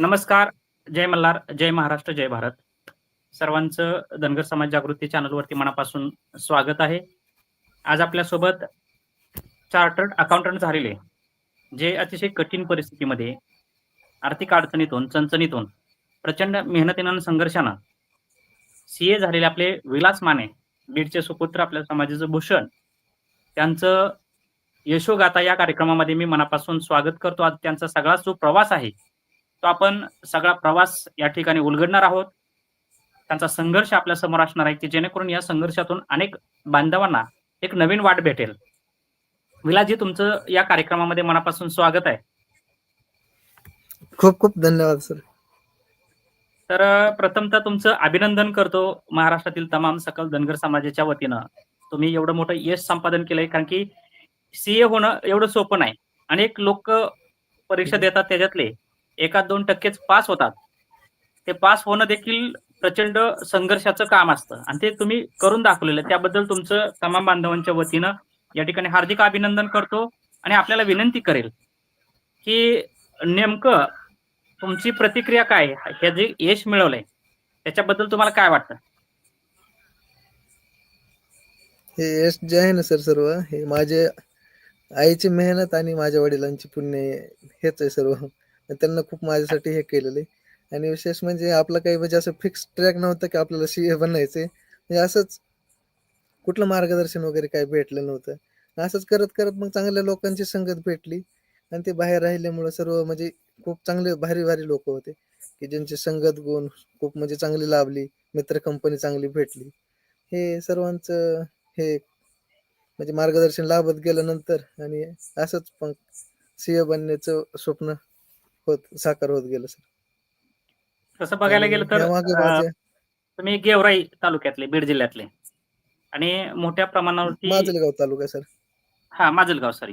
नमस्कार जय मल्हार जय महाराष्ट्र जय भारत. सर्वांचं धनगर समाज जागृती चॅनलवरती मनापासून स्वागत आहे. आज आपल्यासोबत चार्टर्ड अकाउंटंट झालेले जे अतिशय कठीण परिस्थितीमध्ये आर्थिक अडचणीतून चणचणीतून प्रचंड मेहनतीनं आणि संघर्षानं सी ए झालेले आपले विलास माने बीडचे सुपुत्र आपल्या समाजाचं भूषण. त्यांचं यशोगाथा या कार्यक्रमामध्ये मी मनापासून स्वागत करतो. आज त्यांचा सगळा जो प्रवास आहे. तो आपण सगळा प्रवास या ठिकाणी उलगडणार आहोत. त्यांचा संघर्ष आपल्यासमोर असणार आहे की जेणेकरून या संघर्षातून अनेक बांधवांना एक नवीन वाट भेटेल. विलाजी तुमचं या कार्यक्रमामध्ये मनापासून स्वागत आहे. खूप खूप धन्यवाद सर. तर प्रथमतः तुमचं अभिनंदन करतो महाराष्ट्रातील तमाम सकल धनगर समाजाच्या वतीनं. तुम्ही एवढं मोठं यश संपादन केलंय कारण की सीए होणं एवढं सोपं नाही. अनेक लोक परीक्षा देतात त्याच्यातले. एका दोन टक्केच पास होतात. ते पास होणं देखील प्रचंड संघर्षाचं काम असतं. आणि ते तुम्ही करून दाखवलेलं त्याबद्दल तुमचं तमाम बांधवांच्या वतीनं या ठिकाणी हार्दिक अभिनंदन करतो आणि आपल्याला विनंती करेल की नेमकं तुमची प्रतिक्रिया काय आहे? हे जे यश मिळवलंय त्याच्याबद्दल तुम्हाला काय वाटतं? हे यश जे आहे ना सर सर्व हे माझे आईची मेहनत आणि माझ्या वडिलांची पुण्य हेच आहे सर्व. त्यांना खूप माझ्यासाठी हे केलेले. आणि विशेष म्हणजे आपलं काही म्हणजे असं फिक्स ट्रॅक नव्हतं की आपल्याला सी ए बनायचे म्हणजे असंच कुठलं मार्गदर्शन वगैरे काही भेटलं नव्हतं. असंच करत करत मग चांगल्या लोकांची संगत भेटली. आणि ते बाहेर राहिल्यामुळे सर्व म्हणजे खूप चांगले भारी भारी लोक होते. की ज्यांची संगत गुण खूप म्हणजे चांगली लाभली. मित्र कंपनी चांगली भेटली. हे सर्वांचं हे म्हणजे मार्गदर्शन लाभत गेल्यानंतर आणि असंच पण सीए बनण्याचं स्वप्न होत साकार होत गेलं सर तसं बघायला गेलं तर यामागे अ, माझे तुम्ही गेवराई तालुक्यातले बीड जिल्ह्यातले. आणि मोठ्या प्रमाणावरती माजलगाव तालुका सर हा माजलगाव सॉरी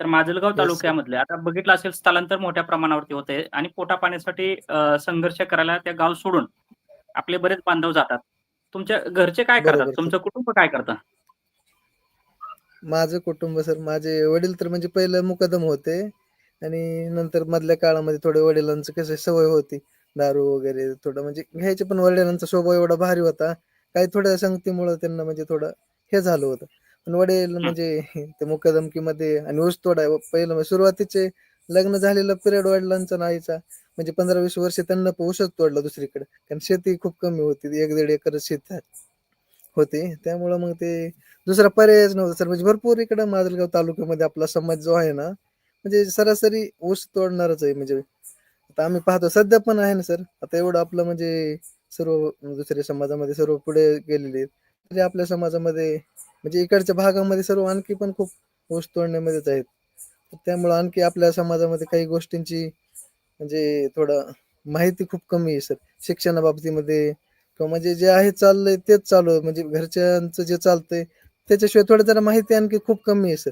तर माजलगाव sir. तालुक्यामधले आता बघितलं असेल स्थलांतर मोठ्या प्रमाणावरती होते आणि पोटा पाण्यासाठी अ, संघर्ष करायला त्या गाव सोडून आपले बरेच बांधव जातात. तुमच्या घरचे काय बरोबर, करतात? sir. तुमचं कुटुंब काय करतं? माझं कुटुंब सर माझे वडील तर म्हणजे पहिलं मुकदम होते. आणि नंतर मधल्या काळामध्ये थोडे वडिलांचं कसं सवय होती. दारू वगैरे थोडं म्हणजे घ्यायचे पण वडिलांचा स्वभाव एवढा भारी होता. काही थोड्या संगतीमुळे त्यांना म्हणजे थोडं हे झालं होतं. पण वडील म्हणजे ते मुकदमकीमध्ये आणि ऊस तोडा पहिलं म्हणजे सुरुवातीचे लग्न झालेलं पिरियड वडिलांचा आईचा. म्हणजे पंधरा वीस वर्ष त्यांना पण ऊसच तोडला दुसरीकडे. कारण शेती खूप कमी होती एक दीड एकर शेत होती. त्यामुळं मग ते दुसरा पर्यायच नव्हता. सर म्हणजे भरपूर इकडं माजलगाव तालुक्यामध्ये आपला समाज जो आहे ना म्हणजे सरासरी ऊस तोडणारच आहे म्हणजे आता आम्ही पाहतो सध्या पण आहे ना सर. आता एवढं आपलं म्हणजे सर्व दुसऱ्या समाजामध्ये सर्व पुढे गेलेले आहेत. तरी आपल्या समाजामध्ये म्हणजे इकडच्या भागामध्ये सर्व आणखी पण खूप ऊस तोडण्यामध्येच आहेत. त्यामुळं आणखी आपल्या समाजामध्ये काही गोष्टींची म्हणजे थोडं माहिती खूप कमी आहे सर. शिक्षणाबाबतीमध्ये किंवा म्हणजे जे आहे चाललंय तेच चालू आहे. म्हणजे घरच्यांचं जे चालतंय त्याच्याशिवाय थोडं जरा माहिती आणखी खूप कमी आहे सर.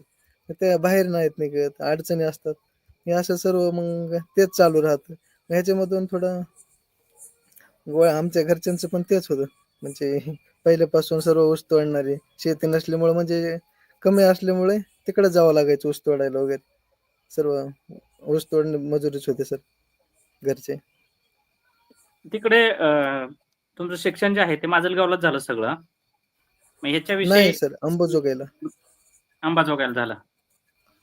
त्या बाहेर नाहीत निघत अडचणी असतात. हे असं सर्व मग तेच चालू राहतं. ह्याच्यामधून थोडं गोळा आमच्या घरच्यांचं पण तेच होतं. म्हणजे पहिल्यापासून सर्व ऊस तोडणारे शेती नसल्यामुळे म्हणजे कमी असल्यामुळे तिकडे जावं लागायचं ऊस तोडायला वगैरे. सर्व ऊस तोडणे मजुरीच होते सर घरचे. तिकडे तुमचं शिक्षण जे आहे ते माजलगावलाच झालं सगळं? ह्याच्याविषयी नाही सर अंबाजोगाईला. अंबाजोगायला झालं.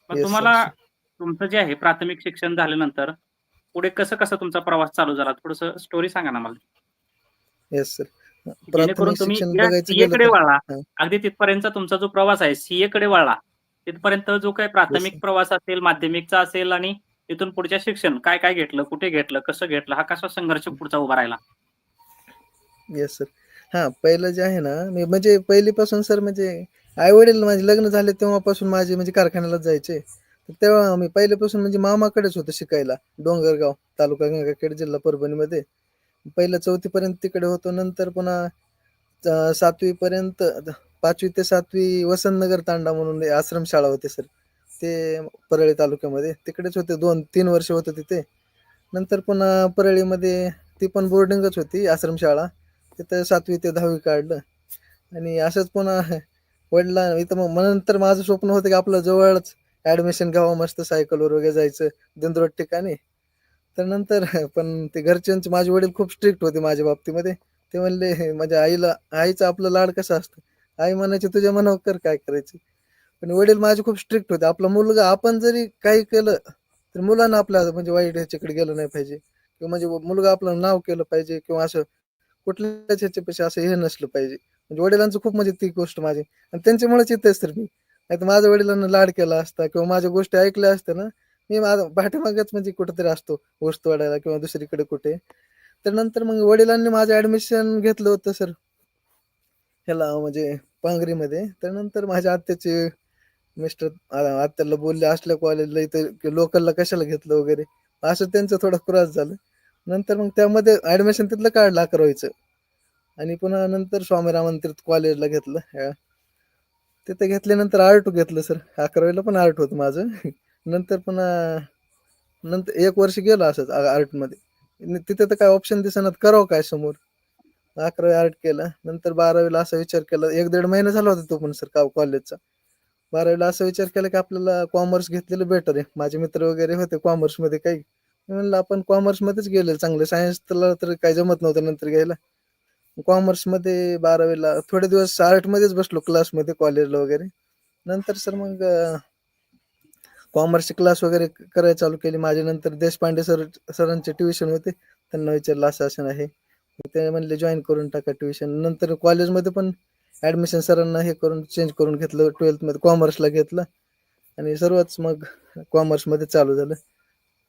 Yes, तुम्हाला sir. तुमचं जे आहे प्राथमिक शिक्षण झाल्यानंतर पुढे कसं कसं तुमचा प्रवास चालू झाला? थोडस स्टोरी सांगा ना मला. येस सर जेणेकरून प्राथमिक तुम्ही शिक्षण या बघायचं सीए गेलं कडे तर वळला हा. अगदी तिथपर्यंतचा तुमचा जो प्रवास आहे सीए कडे वळला तिथपर्यंत जो काही प्राथमिक. प्रवास असेल माध्यमिकचा असेल आणि तिथून पुढच्या शिक्षण काय काय घेतलं कुठे घेतलं कसं घेतलं हा कसा संघर्ष पुढचा उभा राहिला? येस सर हा पहिलं जे आहे ना मी म्हणजे पहिलीपासून सर म्हणजे आई वडील माझे लग्न झाले तेव्हापासून माझे म्हणजे कारखान्याला जायचे. तर तेव्हा मी पहिल्यापासून म्हणजे मामाकडेच होतो शिकायला डोंगरगाव तालुका गंगाखेड जिल्हा परभणीमध्ये. पहिलं चौथीपर्यंत तिकडे होतो नंतर पुन्हा सातवी पर्यंत पाचवी ते सातवी वसंतनगर तांडा म्हणून एक आश्रमशाळा होते सर. ते परळी तालुक्यामध्ये तिकडेच होते दोन तीन वर्ष होते तिथे. नंतर पुन्हा परळीमध्ये ती पण बोर्डिंगच होती आश्रमशाळा. तिथं सातवी ते दहावी काढलं. आणि असंच पुन्हा वडला इथं मग मग नंतर माझं स्वप्न होतं की आपलं जवळच ॲडमिशन घ्यावं मस्त सायकलवर वगैरे जायचं दिंद्रोट ठिकाणी. तर नंतर पण ते घरच्यांचे माझे वडील खूप स्ट्रिक्ट होते माझ्या बाबतीमध्ये. ते म्हणले माझ्या आईला आईचं आपलं लाड कसं असतं? आई म्हणायचे तुझ्या मनावर कर काय करायचं. पण वडील माझे खूप स्ट्रिक्ट होते. आपला मुलगा आपण जरी काही केलं तर मुलांना आपल्या म्हणजे वाईट ह्याच्याकडे गेलं नाही पाहिजे. किंवा म्हणजे मुलगा आपलं नाव केलं पाहिजे किंवा असं कुठल्याच ह्याच्यापेक्षा असं हे नसलं पाहिजे. म्हणजे वडिलांचं खूप म्हणजे ती गोष्ट माझी. आणि त्यांच्यामुळेच येतेच तर मी. नाही तर माझ्या वडिलांना लाड केला असता किंवा माझ्या गोष्टी ऐकल्या असत्या ना मी माझा पाठीमागेच म्हणजे कुठेतरी असतो गोष्ट वाढायला किंवा दुसरीकडे कुठे. तर नंतर मग वडिलांनी माझं ऍडमिशन घेतलं होतं सर. ह्याला म्हणजे पांगरीमध्ये तर नंतर माझ्या आत्याचे मिस्टर आत्याला बोलले असल्या कॉलेजला इथे लोकलला कशाला घेतलं वगैरे? असं त्यांचं थोडं क्रॉस झालं. नंतर मग त्यामध्ये ऍडमिशन तिथलं काढलं अकरावीचं. आणि पुन्हा नंतर स्वामी रामांतरित कॉलेजला घेतलं. तिथे घेतल्यानंतर आर्ट घेतलं सर अकरावीला पण आर्ट होतं माझं. नंतर पुन्हा नंतर एक वर्ष गेलो असंच आर्टमध्ये तिथे तर काय ऑप्शन दिसणार करावं काय समोर? अकरावी आर्ट केलं नंतर बारावीला असा विचार केला. एक दीड महिना झाला होता तो पण सर का कॉलेजचा बारावीला असा विचार केला की आपल्याला कॉमर्स घेतलेलं बेटर आहे. माझे मित्र वगैरे होते कॉमर्समध्ये काही. म्हणलं आपण कॉमर्समध्येच गेले चांगलं सायन्स तर काही जमत नव्हतं नंतर घ्यायला. कॉमर्समध्ये बारावीला थोडे दिवस आर्टमध्येच बसलो क्लासमध्ये कॉलेजला वगैरे. नंतर सर मग कॉमर्सचे क्लास वगैरे करायला चालू केले. माझे नंतर देशपांडे सर सरांचे ट्युशन होते. त्यांना विचारलं असं असं आहे. ते म्हणले जॉईन करून टाका ट्युशन. नंतर कॉलेजमध्ये पण ॲडमिशन सरांना हे करून चेंज करून घेतलं. ट्वेल्थमध्ये कॉमर्सला घेतलं. आणि सर्वच मग कॉमर्समध्ये चालू झालं.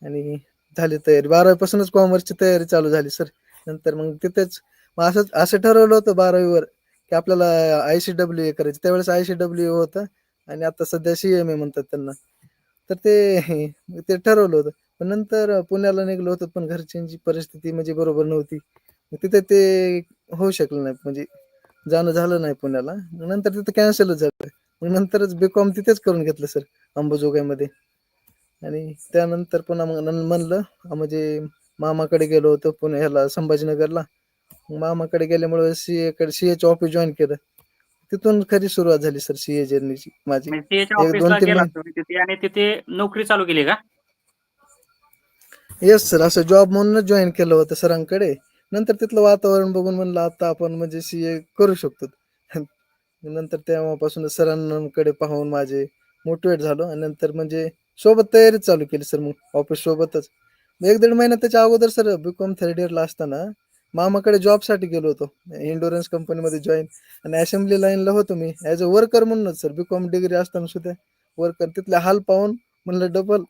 आणि झाली तयारी. बारावीपासूनच कॉमर्सची तयारी चालू झाली सर. नंतर मग तिथेच मग असं असं ठरवलं होतं बारावीवर की आपल्याला आय सी डब्ल्यू ए करायचं. त्यावेळेस आय सी डब्ल्यू होतं आणि आता सध्या सी एम ए म्हणतात त्यांना. तर ते ते ठरवलं होतं. पण नंतर पुण्याला निघलो होतो पण घरच्यांची परिस्थिती म्हणजे बरोबर नव्हती. तिथे ते होऊ शकलं नाही. म्हणजे जाणं झालं नाही पुण्याला. नंतर तिथं कॅन्सलच झालं. मग नंतरच बी कॉम तिथेच करून घेतलं सर अंबाजोगाईमध्ये. आणि त्यानंतर पुन्हा मग म्हणलं म्हणजे मामाकडे गेलो होतो पुणे ह्याला संभाजीनगरला. मामाकडे गेल्यामुळे सीए कडे सीएचं ऑफिस जॉईन केलं. तिथून खरी सुरुवात झाली सर सीए जर्नीची माझी. सीएच्या एक दोन ऑफिसला तीन गेला महिने- तुम्ही तिथे आणि तिथे नोकरी चालू केली का? येस सर असं जॉब म्हणूनच जॉईन केलं होतं सरांकडे. नंतर तिथलं वातावरण बघून म्हणलं आता आपण म्हणजे सीए करू शकतो. नंतर तेव्हापासून सरांकडे पाहून माझे मोटिवेट झालो आणि नंतर म्हणजे सोबत तयारी चालू केली सर मग ऑफिस सोबतच. एक दीड महिना त्याच्या अगोदर सर बीकॉम थर्ड इयरला असताना मामाकडे जॉबसाठी गेलो होतो. इंडोरन्स कंपनीमध्ये जॉईन आणि असेंब्ली लाईनला होतो मी. ॲज अ वर्कर म्हणूनच सर बीकॉम डिग्री असताना सुद्धा वर्कर तिथले हाल पाहून म्हणलं डबल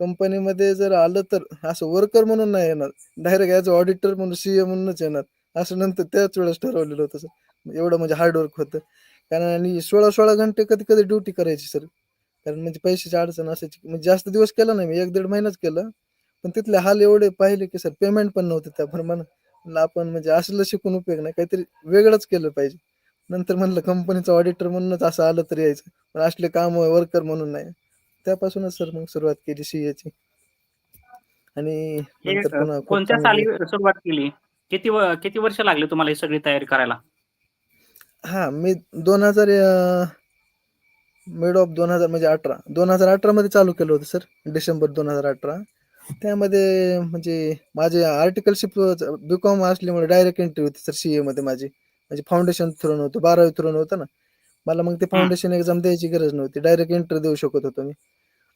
कंपनीमध्ये जर आलं तर असं वर्कर म्हणून नाही येणार. डायरेक्ट ॲज अ ऑडिटर म्हणून सी ए म्हणूनच येणार. असं नंतर त्याच वेळेस ठरवलेलं होतं सर एवढं म्हणजे हार्डवर्क होतं. कारण आणि सोळा सोळा घंटे कधी कधी ड्युटी करायची सर कारण म्हणजे पैशाची अडचण असायची. म्हणजे जास्त दिवस केला नाही मी एक दीड महिनाच केलं. पण तिथले हाल एवढे पाहिले की सर पेमेंट पण नव्हते त्याप्रमाणे. आपण म्हणजे असलं शिकून उपयोग नाही काहीतरी वेगळंच केलं पाहिजे. नंतर म्हणलं कंपनीचं ऑडिटर म्हणूनच असं आलं तर यायचं. पण असले काम वर्कर म्हणून नाही. त्यापासूनच सर मग सुरुवात केली सीए ची. आणि नंतर कोणत्या साली सुरुवात केली? किती किती वर्ष लागले तुम्हाला ही सगळी तयारी करायला? हा मी दोन हजार मिड ऑफ दोन हजार म्हणजे अठरा. दोन हजार अठरा मध्ये चालू केलं होतं सर डिसेंबर दोन हजार अठरा. त्यामध्ये म्हणजे माझे आर्टिकलशिप बीकॉम असल्यामुळे डायरेक्ट एंट्री होती सर सीए मध्ये माझी. म्हणजे फाउंडेशन थ्रू नव्हतं बारावी थ्रू नव्हतं ना. मला मग ते फाउंडेशन एक्झाम द्यायची गरज नव्हती. डायरेक्ट एंट्री देऊ शकत होतो मी.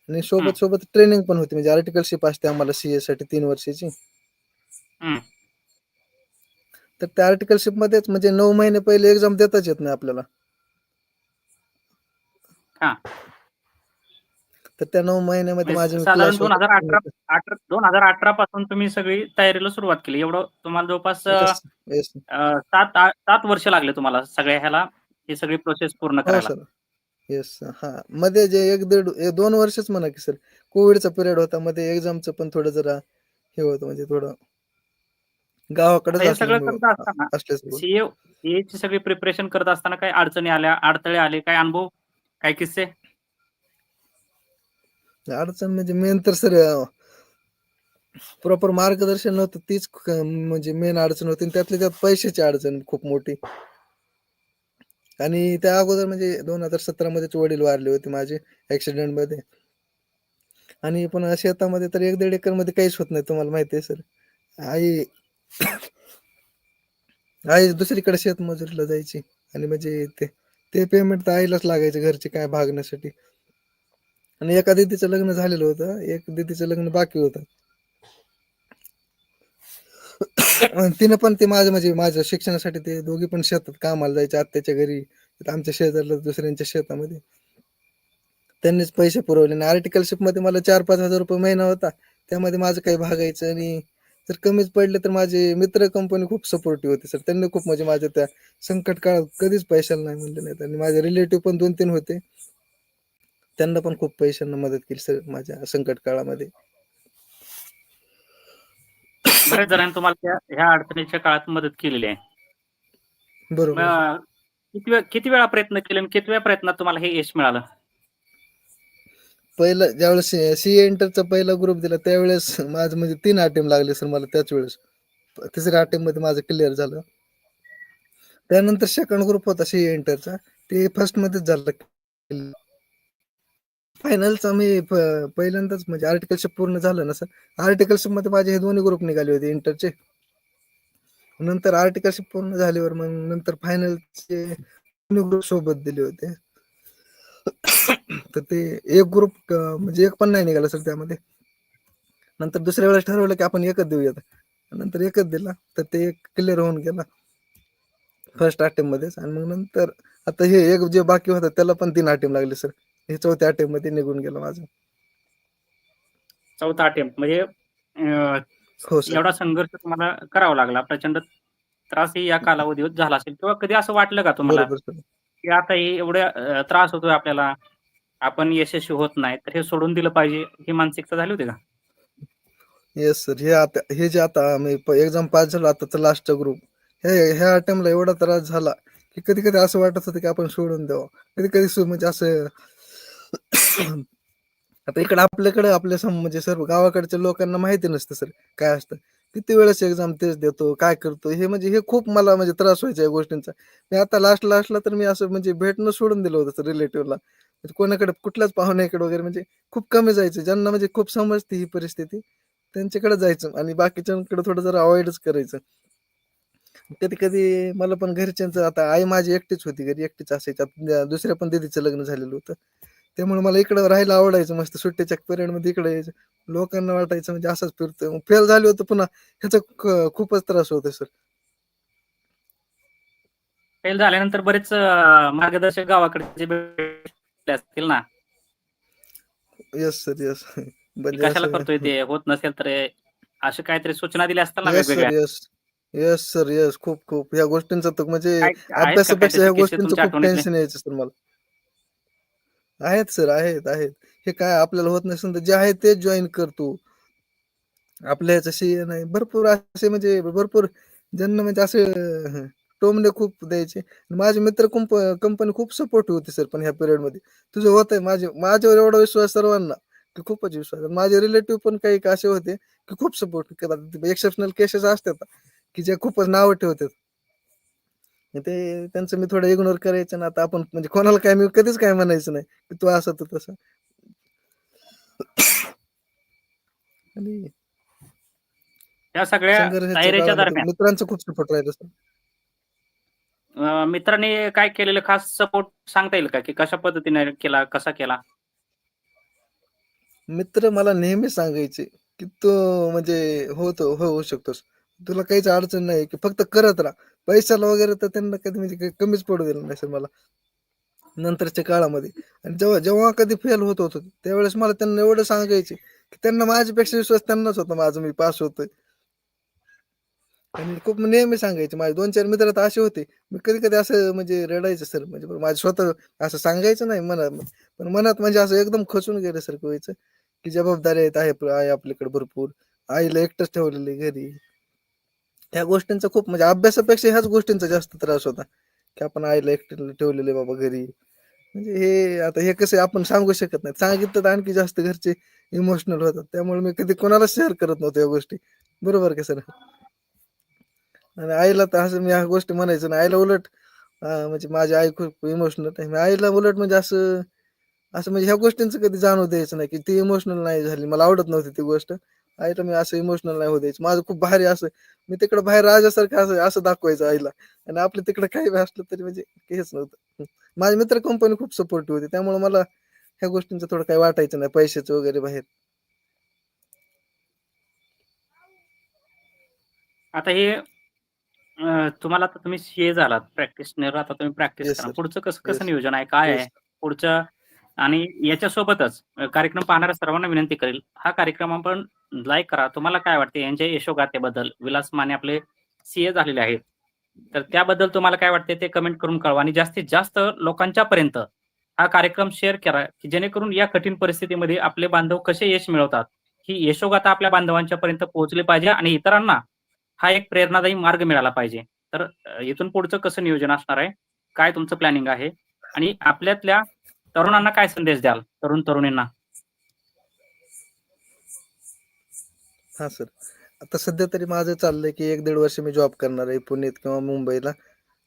आणि. सोबत सोबत ट्रेनिंग पण होती. म्हणजे आर्टिकलशिप असते आम्हाला सीए साठी तीन वर्षाची. तर त्या आर्टिकलशिप मध्येच म्हणजे नऊ महिने पहिले एक्झाम देताच येत नाही आपल्याला. तर त्या नऊ महिन्यामध्ये म्हणजे माझे साधारण दोन हजार अठरा दोन हजार अठरा पासून तुम्ही सगळी तयारीला सुरुवात केली. एवढं तुम्हाला जवळपास सात सात वर्ष लागले तुम्हाला सगळ्या ह्याला ही सगळी प्रोसेस पूर्ण हो करायला. येस हा. मध्ये जे एक दीड दोन वर्षच म्हणा की सर कोविडचा पिरियड होता. मध्ये एक्झामचं पण थोडं जरा हे होतं म्हणजे थोडं हे सगळं सगळी प्रिपरेशन करत असताना काही अडचणी आल्या अडथळे आले काय अनुभव काय किस्से? अडचण म्हणजे मेन तर सर प्रॉपर मार्गदर्शन नव्हतं तीच म्हणजे मेन अडचण होती. आणि त्यातल्या त्यात पैशाची अडचण खूप मोठी. आणि त्या अगोदर म्हणजे दोन हजार सतरा मध्येच वडील वारले होते माझे ऍक्सिडेंटमध्ये. आणि पण शेतामध्ये तर एक दीड एकरमध्ये काहीच होत नाही तुम्हाला माहिती आहे सर. आई आई दुसरीकडे शेतमजुरीला जायची. आणि म्हणजे ते ते पेमेंट तर आईलाच लागायचे घरचे काय भागण्यासाठी. आणि एका दिदीचं लग्न झालेलं होतं एक दिदीचं लग्न बाकी होतं. आणि तिनं पण ते माझं म्हणजे माझ्या शिक्षणासाठी ते दोघी पण शेतात कामाला जायचे आत्याच्या घरी आमच्या शेजारला दुसऱ्यांच्या शेतामध्ये. त्यांनीच पैसे पुरवले आणि आर्टिकलशिपमध्ये मला चार पाच हजार रुपये महिना होता. त्यामध्ये माझं काही भागायचं आणि जर कमीच पडलं तर माझे मित्र कंपनी खूप सपोर्टिव्ह होते सर त्यांनी खूप म्हणजे माझ्या त्या संकट काळात कधीच पैशाला नाही म्हणले नाहीत आणि माझे रिलेटिव्ह पण दोन तीन होते. त्यांना पण खूप पैशांना मदत केली सर माझ्या संकट काळामध्ये. बरेच जणांनी तुम्हाला ह्या अडचणीच्या काळात मदत केलेली आहे. बरोबर. किती वेळ किती वेळा प्रयत्न केले आणि किती वेळा प्रयत्नात तुम्हाला हे यश मिळालं? पहिलं ज्यावेळेस सी एंटरचा पहिला ग्रुप दिला त्यावेळेस माझं म्हणजे तीन अटेम्प लागले सर मला त्याच वेळेस. तिसऱ्या अटेम्पमध्ये माझं क्लिअर झालं. त्यानंतर सेकंड ग्रुप होता सी एंटरचा. ते फर्स्ट मध्येच झालं. फायनलचा मी प- पहिल्यांदाच म्हणजे आर्टिकलशिप पूर्ण झालं ना सर आर्टिकलशिपमध्ये माझे हे दोन्ही ग्रुप निघाले होते इंटरचे नंतर आर्टिकलशिप पूर्ण झाल्यावर मग नंतर फायनलचे ग्रुप सोबत दिले होते. तर ते एक ग्रुप म्हणजे एक पण नाही निघाला सर त्यामध्ये. नंतर दुसऱ्या वेळेस ठरवलं की आपण एकच देऊयात. नंतर एकच दिला तर ते एक क्लिअर होऊन गेला. फर्स्ट अटेम्प मध्येच. आणि मग नंतर आता हे एक जे बाकी होतं त्याला पण तीन अटेम्प लागले सर हे चौथ्या अटेम्पमध्ये निघून गेलं माझं. चौथा अटेम्प्ट म्हणजे अं, हो सर एवढा संघर्ष तुम्हाला करावा लागला. प्रचंड त्रासही या कालावधीत झाला असेल. किंवा कधी असं वाटलं का तुम्हाला बरोबर सर की आता हे एवढ्या अं, त्रास होतोय आपल्याला? आपण यशस्वी होत नाही तर हे सोडून दिलं पाहिजे ही मानसिकता झाली होती का? येस सर हे आता हे जे आता मी एक्झाम पास झालो आताचा लास्टचा ग्रुप हे ह्या अटेम्पला एवढा त्रास झाला की कधी कधी असं वाटत होतं की आपण सोडून द्यावं. कधी कधी म्हणजे असं आता इकडे आपल्याकडे आपल्या सम म्हणजे सर्व गावाकडच्या लोकांना माहिती नसतं सर. काय असतं? किती वेळेस एक्झाम तेच देतो काय करतो? हे म्हणजे हे खूप मला म्हणजे त्रास व्हायचा या गोष्टींचा. मी आता लास्ट लास्टला तर मी असं म्हणजे भेटणं सोडून दिलं होतं रिलेटिव्हला म्हणजे कोणाकडे कुठल्याच पाहुण्याकडे वगैरे म्हणजे खूप कमी जायचं. ज्यांना म्हणजे खूप समजते ही परिस्थिती त्यांच्याकडे जायचं आणि बाकीच्यांकडे थोडं जरा अवॉइडच करायचं. कधी कधी मला पण घरच्यांचं आता आई माझी एकटीच होती घरी एकटीच असायची. दुसऱ्या पण दिदीचं लग्न झालेलं होतं. त्यामुळे मला इकडं राहायला आवडायचं मस्त सुट्टीच्या पिरियडमध्ये इकडे यायचं. लोकांना वाटायचं म्हणजे असंच फिरतोय. फेल झाले होतं पुन्हा. ह्याचा खूपच त्रास होतो सर फेल झाल्यानंतर बरेच मार्गदर्शक गावाकडे असतील ना? येस सर येस कशाला करतोय ते? होत नसेल तर असे काहीतरी सूचना दिल्या असतात ना yes sir yes yes sir yes खूप खूप. ह्या गोष्टींचं तर म्हणजे अभ्यासापेक्षा किस्से गोष्टींचं खूप? टेन्शन यायचं सर मला. आहेत सर आहेत आहेत. हे काय आपल्याला होत नसेल तर जे आहे तेच जॉईन करतो आपल्या ह्याच्याशी नाही. भरपूर असे म्हणजे भरपूर ज्यांना म्हणजे असे टोमने खूप द्यायचे. माझे मित्र कंपनी खूप सपोर्टिव्ह होती सर पण ह्या पिरियडमध्ये. तुझं होत आहे माझे माझ्यावर एवढा विश्वास सर्वांना की खूपच विश्वास माझे रिलेटिव्ह पण काही असे होते की खूप सपोर्ट करतात एक्सेप्शनल केसेस असतात की जे खूपच नावं ठेवतात. ते त्यांचं मी थोडं इग्नोर करायचं ना आता आपण म्हणजे कोणाला काय मी कधीच काय म्हणायचं नाही की तू असं तू तसं. आणि या सगळ्या मित्रांचं खूप सपोर्ट राहिलं मित्रांनी काय केलेलं खास सपोर्ट सांगता येईल का की कशा पद्धतीने केला कसा केला? मित्र मला नेहमी सांगायचे की तू म्हणजे होतो हो होऊ शकतोस. तुला काहीच अडचण नाही की फक्त करत राहा. पैशाला वगैरे तर त्यांना कधी म्हणजे काही कमीच पडू दिलं नाही सर मला. नंतरच्या काळामध्ये. आणि जेव्हा जेव्हा कधी फेल होत होतो त्यावेळेस मला त्यांना एवढं सांगायचे की त्यांना माझ्यापेक्षा विश्वास त्यांनाच होता माझं मी पास होतोय. आणि खूप नेहमी सांगायचे. माझे दोन चार मित्र तर असे होते. मी कधी कधी असं म्हणजे रडायचं सर. म्हणजे माझं स्वतः असं सांगायचं नाही मनात. पण मनात म्हणजे असं एकदम खचून गेलं सर व्हायचं की जबाबदारी आहेत आहे आपल्याकडे भरपूर. आईला एकटंच ठेवलेली घरी. ह्या गोष्टींचा खूप म्हणजे अभ्यासापेक्षा ह्याच गोष्टींचा जास्त त्रास होता. की आपण आईला एकटीनं ठेवलेले बाबा घरी. म्हणजे हे आता हे कसं आहे, आपण सांगू शकत नाही. सांगितलं तर आणखी जास्त घरचे इमोशनल होतात. त्यामुळे मी कधी कोणाला शेअर करत नव्हतो या गोष्टी. बरोबर का सर? आणि आईला तर असं मी ह्या गोष्टी म्हणायचो ना आईला उलट म्हणजे माझी आई खूप इमोशनल आहे. आईला उलट म्हणजे असं असं म्हणजे ह्या गोष्टींचं कधी जाणवू द्यायचं नाही की ती इमोशनल नाही झाली. मला आवडत नव्हती ती गोष्ट. आईला मी असं इमोशनल नाही होऊ द्यायचं. माझं खूप भारी असं मी तिकडे बाहेर राजासारखं असं असं दाखवायचं आईला. आणि आपल्या तिकडे काही बी असलं तरी म्हणजे हेच नव्हतं. माझे मित्र कंपनी खूप सपोर्टिव्ह होती. त्यामुळे मला ह्या गोष्टींचं थोडं काही वाटायचं नाही पैशाचं वगैरे बाहेर. आता हे अं, तुम्हाला आता तुम्ही सीए झालात प्रॅक्टिशनर आता तुम्ही प्रॅक्टिस Yes, करा. sir. पुढचं कसं कसं. नियोजन आहे? काय Yes. आहे? पुढचं आणि याच्यासोबतच कार्यक्रम पाहणाऱ्या सर्वांना विनंती करेल हा कार्यक्रम आपण लाईक करा. तुम्हाला काय वाटते? यांच्या यशोगाथेबद्दल विलास माने आपले सीए झालेले आहेत. तर त्याबद्दल तुम्हाला काय वाटते ते कमेंट करून कळवा. आणि जास्तीत जास्त लोकांच्या पर्यंत हा कार्यक्रम शेअर करा की जेणेकरून या कठीण परिस्थितीमध्ये आपले बांधव कसे यश मिळवतात. ही यशोगाथा आपल्या बांधवांच्या पर्यंत पोहोचली पाहिजे आणि इतरांना हा एक प्रेरणादायी मार्ग मिळाला पाहिजे. तर इथून पुढचं कसं नियोजन असणार आहे? काय तुमचं प्लॅनिंग आहे? आणि आपल्यातल्या तरुणांना काय संदेश द्याल? तरुण तरुणींना. हा सर आता सध्या तरी माझं चाललंय की एक दीड वर्ष मी जॉब करणार आहे पुण्यात किंवा मुंबईला.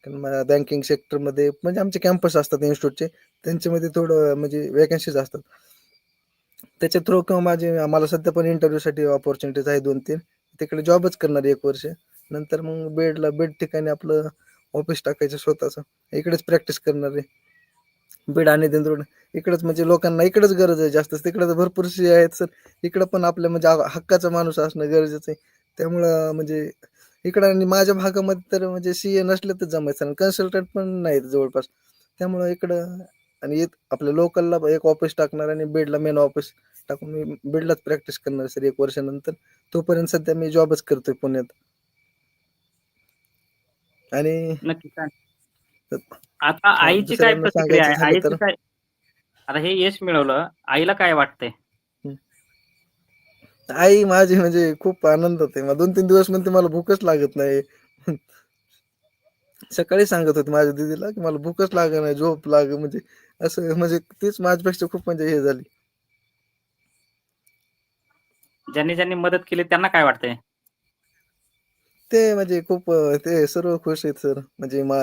कारण सेक्टर बँकिंग सेक्टरमध्ये म्हणजे आमचे कॅम्पस असतात इन्स्टिट्यूटचे त्यांच्यामध्ये थोडं म्हणजे वॅकन्सीज असतात. त्याच्या थ्रू किंवा माझे मला सध्या पण इंटरव्ह्यूसाठी ऑपॉर्च्युनिटीज आहे दोन तीन. तिकडे जॉबच करणार आहे एक वर्ष. नंतर मग बेडला बेड ठिकाणी आपलं ऑफिस टाकायचं स्वतःचं. इकडेच प्रॅक्टिस करणार आहे. बीड आणि देंद्रोड इकडेच म्हणजे लोकांना इकडेच गरज आहे जास्त तिकडे तर भरपूर आहेत सर. इकडं पण आपल्या म्हणजे हक्काचा माणूस असणं गरजेचं आहे. त्यामुळं म्हणजे इकडं आणि माझ्या भागामध्ये तर म्हणजे सी ए नसले तर जमायचं आणि कन्सल्टंट पण नाहीत जवळपास. त्यामुळं इकडं आणि इथं आपल्या लोकलला एक ऑफिस टाकणार आणि बीडला मेन ऑफिस टाकून मी बीडलाच प्रॅक्टिस करणार सर एक वर्षानंतर. तोपर्यंत सध्या मी जॉबच करतोय पुण्यात. आणि नक्की काय आता आईची काय प्रतिक्रिया आहे? आईची काय आता हे यश मिळवलं आईला काय वाटतंय? आई माझी म्हणजे खूप आनंदात आहे. मला दोन तीन दिवस म्हणते मला भूकच लागत नाही. सकाळी सांगत होते माझ्या दीदीला की मला भूकच लागत नाही झोप लाग. म्हणजे असं म्हणजे तीच माझ्यापेक्षा खूप म्हणजे हे झाली. ज्यांनी ज्यांनी मदत केली त्यांना काय वाटतंय? ते म्हणजे खूप ते सर्व खुश आहेत सर. म्हणजे मा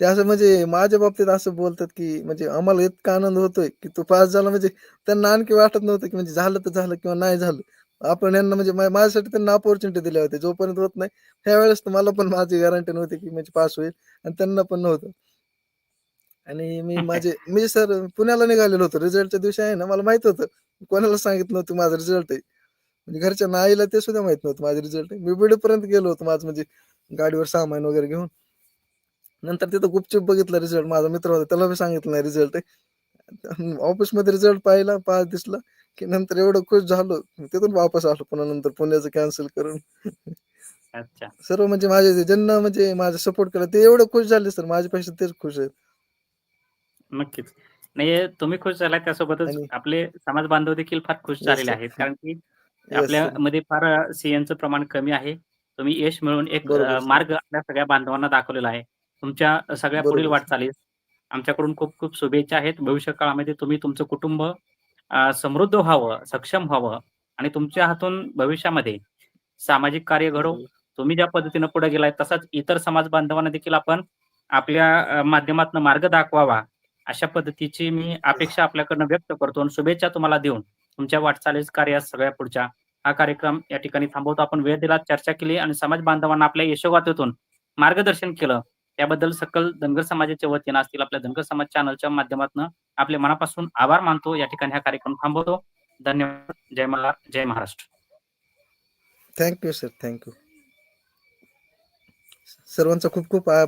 ते असं म्हणजे माझ्या बाबतीत असं बोलतात की म्हणजे आम्हाला इतका आनंद होतोय की तू पास झाला म्हणजे त्यांना आणखी वाटत नव्हतं की म्हणजे झालं तर झालं किंवा नाही झालं. आपण यांना म्हणजे मा- माझ्यासाठी त्यांना अपॉर्च्युनिटी दिल्या होत्या जोपर्यंत होत नाही. त्यावेळेस तर मला पण माझी गॅरंटी नव्हती की म्हणजे पास होईल आणि त्यांना पण नव्हतं. आणि मी माझे मी सर पुण्याला निघालेलो होतो. रिझल्टच्या दिवशी आहे ना मला माहीत होतं. कोणाला सांगितलं नव्हतं माझा रिझल्ट आहे. म्हणजे घरच्या आईला ते सुद्धा माहीत नव्हतं माझं रिझल्ट मी बीडपर्यंत गेलो होतो माझं म्हणजे गाडीवर सामान वगैरे घेऊन. नंतर तिथं गुपचूप बघितलं रिझल्ट माझा मित्र होता त्याला बी सांगितलं नाही रिझल्ट आहे. ऑफिसमध्ये रिझल्ट पाहिला पास दिसला की नंतर एवढं खुश झालो. तिथून वापस आलो पुन्हा नंतर पुण्याचं कॅन्सल करून. अच्छा. सर्व म्हणजे माझे ज्यांना म्हणजे माझा सपोर्ट केला ते एवढं खुश झाले सर माझ्यापेक्षा तेच खुश आहेत. नक्कीच. नाही तुम्ही खुश झाला त्यासोबतच आपले समाज बांधव देखील फार खुश झालेले. आहेत. कारण की Yes, आपल्या sir. मध्ये फार सीएनचं प्रमाण कमी आहे. तुम्ही यश मिळवून एक. मार्ग आपल्या सगळ्या बांधवांना दाखवलेला आहे. तुमच्या सगळ्या पुढील. वाटचालीस आमच्याकडून खूप खूप शुभेच्छा आहेत. भविष्य काळामध्ये तुम्ही तुमचं कुटुंब समृद्ध व्हावं सक्षम व्हावं आणि तुमच्या हातून भविष्यामध्ये सामाजिक कार्य घडो. तुम्ही ज्या पद्धतीनं पुढे गेलाय तसाच इतर समाज बांधवांना देखील आपण आपल्या माध्यमातून मार्ग दाखवावा. अशा पद्धतीची मी अपेक्षा आपल्याकडनं व्यक्त करतो आणि शुभेच्छा तुम्हाला देऊन तुमच्या वाटचालीस कार्यास सगळ्या पुढच्या हा कार्यक्रम या ठिकाणी थांबवतो. आपण वेळ दिला चर्चा केली आणि समाज बांधवांना आपल्या यशोगातून मार्गदर्शन केलं. त्याबद्दल सकल धनगर समाजाच्या वतीनं असतील आपल्या धनगर समाज चॅनलच्या माध्यमातून आपले मनापासून आभार मानतो. या ठिकाणी हा कार्यक्रम थांबवतो. धन्यवाद. जय मला Jai Maharashtra. Thank you sir thank you सर्वांचा खूप खूप आभार.